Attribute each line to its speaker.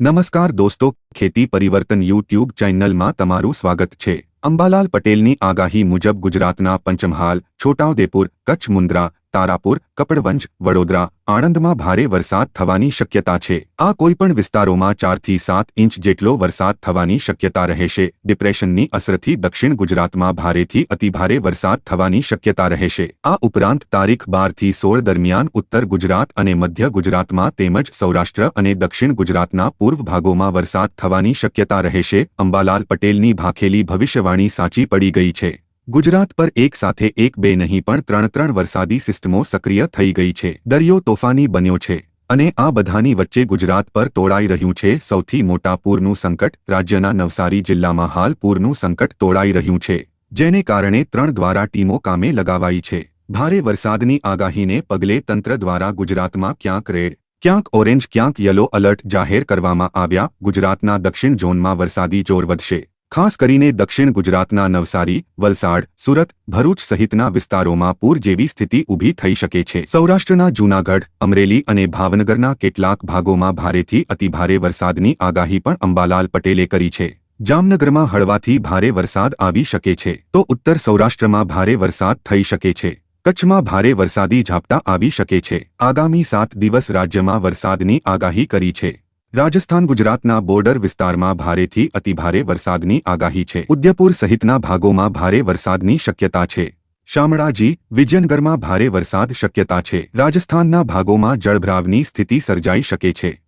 Speaker 1: નમસ્કાર દોસ્તો, ખેતી પરિવર્તન યુટ્યુબ ચેનલમાં તમારું સ્વાગત છે. અંબાલાલ પટેલની આગાહી મુજબ ગુજરાતના પંચમહાલ, છોટાઉદેપુર, કચ્છ મુન્દ્રા તારાપુર, કપડવંજ, વડોદરા, આણંદમાં ભારે વરસાદ થવાની શક્યતા છે. આ કોઈપણ વિસ્તારોમાં ચારથી સાત ઇંચ જેટલો વરસાદ થવાની શક્યતા રહેશે. ડિપ્રેશનની અસરથી દક્ષિણ ગુજરાતમાં ભારેથી અતિભારે વરસાદ થવાની શક્યતા રહેશે. આ ઉપરાંત તારીખ બારથી સોળ દરમિયાન ઉત્તર ગુજરાત અને મધ્ય ગુજરાતમાં તેમજ સૌરાષ્ટ્ર અને દક્ષિણ ગુજરાતના પૂર્વ ભાગોમાં વરસાદ થવાની શક્યતા રહેશે. અંબાલાલ પટેલની ભાખેલી ભવિષ્યવાણી સાચી પડી ગઈ છે. ગુજરાત પર એક સાથે એક બે નહીં પણ ત્રણ ત્રણ વરસાદી સિસ્ટમો સક્રિય થઈ ગઈ છે. દરિયો તોફાની બન્યો છે અને આ બધાની વચ્ચે ગુજરાત પર તોડાઈ રહ્યું છે. સૌથી મોટા પૂરનું સંકટ રાજ્યના નવસારી જિલ્લામાં હાલ પૂરનું સંકટ તોડાઈ રહ્યું છે, જેને કારણે ત્રણ દ્વારા ટીમો કામે લગાવાઈ છે. ભારે વરસાદની આગાહીને પગલે તંત્ર દ્વારા ગુજરાતમાં ક્યાંક રેડ, ક્યાંક ઓરેન્જ, ક્યાંક યલો અલર્ટ જાહેર કરવામાં આવ્યા. ગુજરાતના દક્ષિણ ઝોનમાં વરસાદી જોર વધશે. ખાસ કરીને દક્ષિણ ગુજરાતના નવસારી, વલસાડ, સુરત, ભરૂચ સહિતના વિસ્તારોમાં પૂર જેવી સ્થિતિ ઊભી થઈ શકે છે. સૌરાષ્ટ્રના જૂનાગઢ, અમરેલી અને ભાવનગરના કેટલાક ભાગોમાં ભારેથી અતિભારે વરસાદની આગાહી પણ અંબાલાલ પટેલે કરી છે. જામનગરમાં હળવાથી ભારે વરસાદ આવી શકે છે. તો ઉત્તર સૌરાષ્ટ્રમાં ભારે વરસાદ થઈ શકે છે. કચ્છમાં ભારે વરસાદી ઝાપટા આવી શકે છે. આગામી સાત દિવસ રાજ્યમાં વરસાદની આગાહી કરી છે. રાજસ્થાન ગુજરાતના બોર્ડર વિસ્તારમાં ભારેથી અતિભારે વરસાદની આગાહી છે. ઉદયપુર સહિતના ભાગોમાં ભારે વરસાદની શક્યતા છે. શામળાજી, વિજયનગરમાં ભારે વરસાદ શક્યતા છે. રાજસ્થાનના ભાગોમાં જળભરાવની સ્થિતિ સર્જાઈ શકે છે.